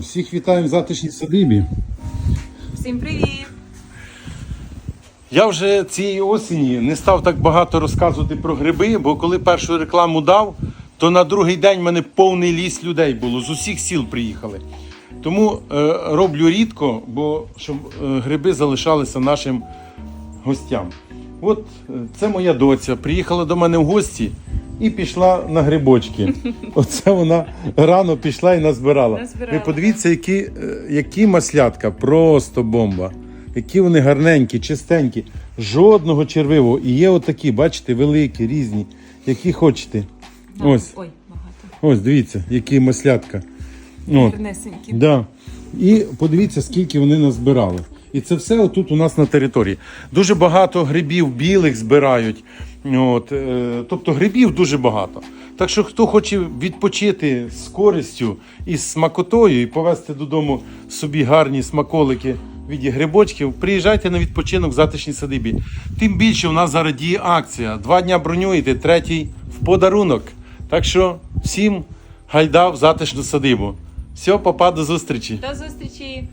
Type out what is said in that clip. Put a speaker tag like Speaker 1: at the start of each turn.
Speaker 1: Всіх вітаємо в затишній садибі.
Speaker 2: Всім привіт!
Speaker 1: Я вже цієї осені не став так багато розказувати про гриби, бо коли першу рекламу дав, то на другий день в мене повний ліс людей було. З усіх сіл приїхали. Тому е, роблю рідко, бо щоб е, гриби залишалися нашим гостям. От е, це моя доця. Приїхала до мене в гості і пішла на грибочки. Оце вона рано пішла і назбирала.
Speaker 2: Назбирала,
Speaker 1: Ви подивіться, які, е, які маслятка, просто бомба. Які вони гарненькі, чистенькі, жодного червивого. І є отакі, бачите, великі, різні, які хочете. Ось,
Speaker 2: Ой, багато.
Speaker 1: ось, дивіться, які маслятка. От. Да. І подивіться, скільки вони назбирали. І це все отут у нас на території. Дуже багато грибів білих збирають. От, е, тобто грибів дуже багато. Так що, хто хоче відпочити з користю і з смакотою і повезти додому собі гарні смаколики в віді грибочків, приїжджайте на відпочинок в затишній садибі. Тим більше у нас зараз діє акція. Два дня бронюєте, третій в подарунок. Так що всім гайда в затишну садибу. Все, папа, до зустрічі.
Speaker 2: До зустрічі!